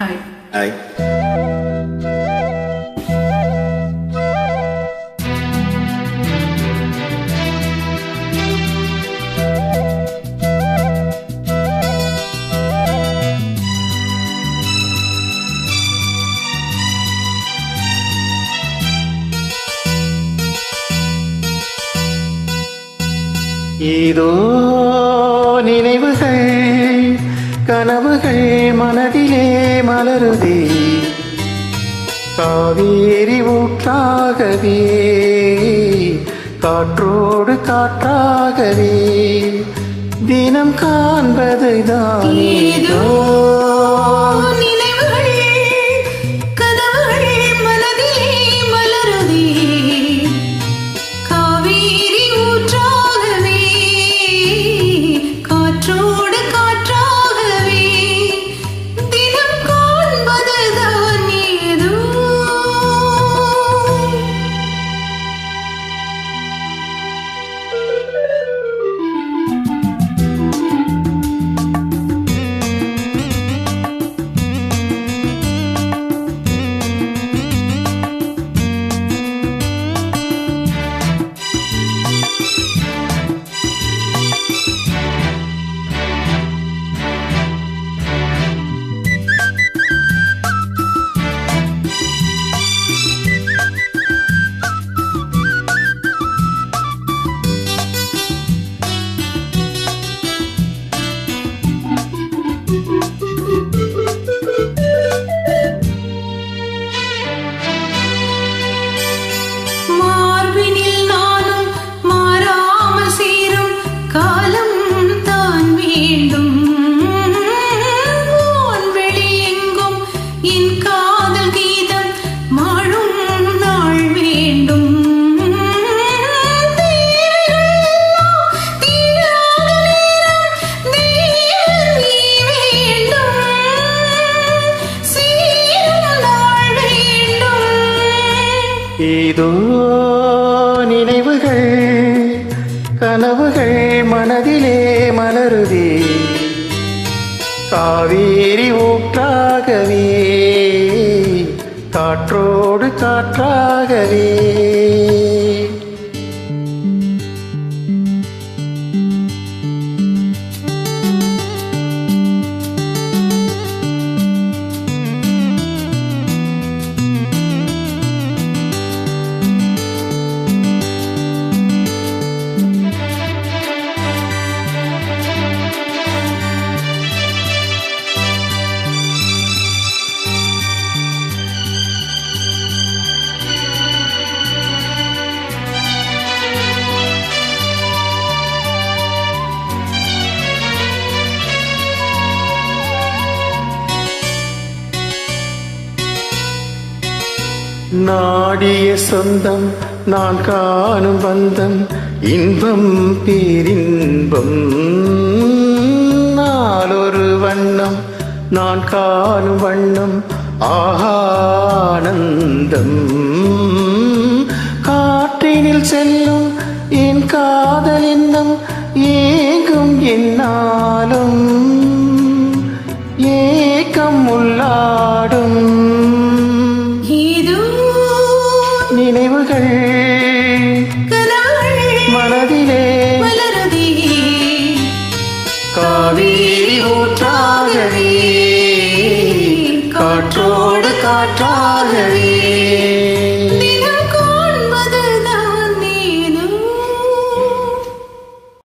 Hi hi ஏதோ நினைவுகள் கனவுகள் மனதிலே மலருதே. காவேரி ஊற்றாகவே காற்றோடு காற்றாகவே தினம் காண்பதுதான். ஏதோ இதோ நினைவுகள் கனவுகள் மனதிலே மலருதே. காவேரி ஊற்றாகவே காற்றோடு காற்றாகவே. நாடிய சொந்தம் நான் காணும் பந்தம் இன்பம் பேரின்பம். நாளொரு வண்ணம் நான் காணும் வண்ணம் ஆனந்தம் காற்றினில் செல்லும் என் காதல் எண்ணம் ஏங்கும் என்னாலும். நினைவுகள் மனதிலே மலருதே. காவேரி ஊற்றாகவே காற்றோடு காற்றாகவே.